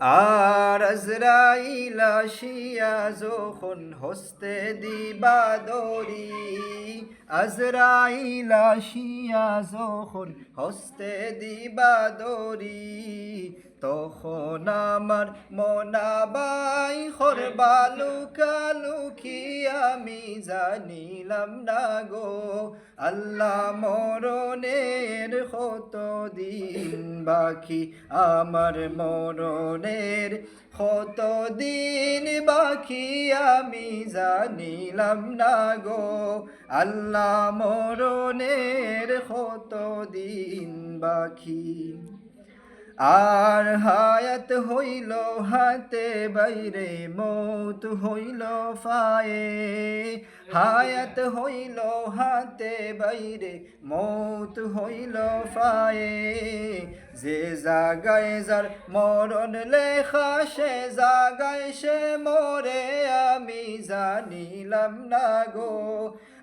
আর আজরাইল আসিয়া যখন হস্তে দিবা দরি আজরাইল আসিয়া যখন হস্তে দিবা দরি তখন আমার মনাবাই খরবালু কালুকি আমি জানিলাম না গো, আল্লাহ মরণের কত দিন বাকি? আমার মরণের কত দিন বাকি? আমি জানিলাম না গো, আল্লাহ মরণের কত দিন বাকি? আর হায়াত হইল হাতে বাইরে, মৌত হইল ফায়ে হায়াত হইল হাতে বাইরে, মৌত হইল ফায়ে যে জাগায় যার মরণ লেখা, সে জাগায় সে মরে, আমি জানিলাম না গো।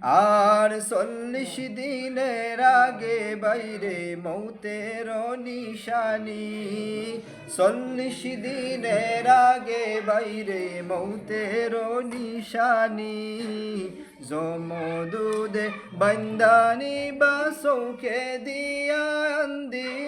আর চল্লিশ দিনের আগে বাইরে মৌতের নিশানি। চল্লিশ দিনের আগে বাইরে মৌতের নিশানি। জমদুদে বন্দানি বাসৌকে দিয়া দিয়া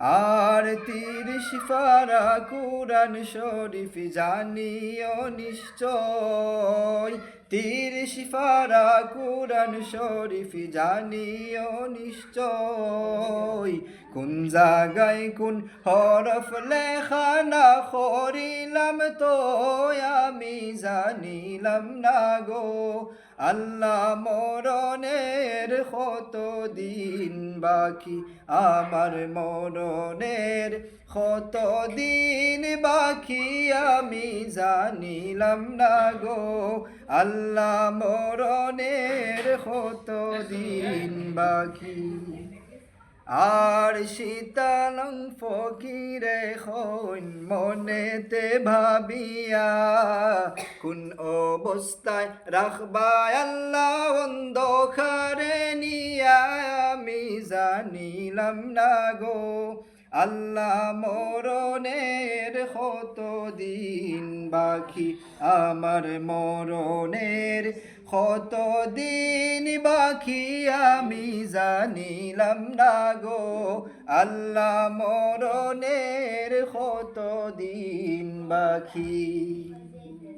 আর তিরিশ ফারা কুরান শরীফ জানিও নিশ্চয়। তিরিশ শিফারা কুরান শরীফ জানিও নিশ্চয়। কোন জাগায় কোন হরফ লেখা না করিলাম তো আমি জানিলাম না গো। আল্লাহ মরণের কত দিন বাকি? আমার মরণের কত দিন বাকি? আমি জানিলাম না গো। আল্লাহ মরণের কত দিন বাকি? আর শীতালং ফকিরে হইন মনেতে ভাবিয়া, কোন অবস্থায় রাখবা আল্লাহ অন্ধকারে নিয়া, আমি জানিলাম না গো। আল্লাহ মরণের কত দিন বাকি? আমার মরণের কত দিন বাকি? আমি জানিলাম না গো। আল্লাহ মরণের কত দিন বাকি?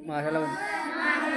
মাশাআল্লাহ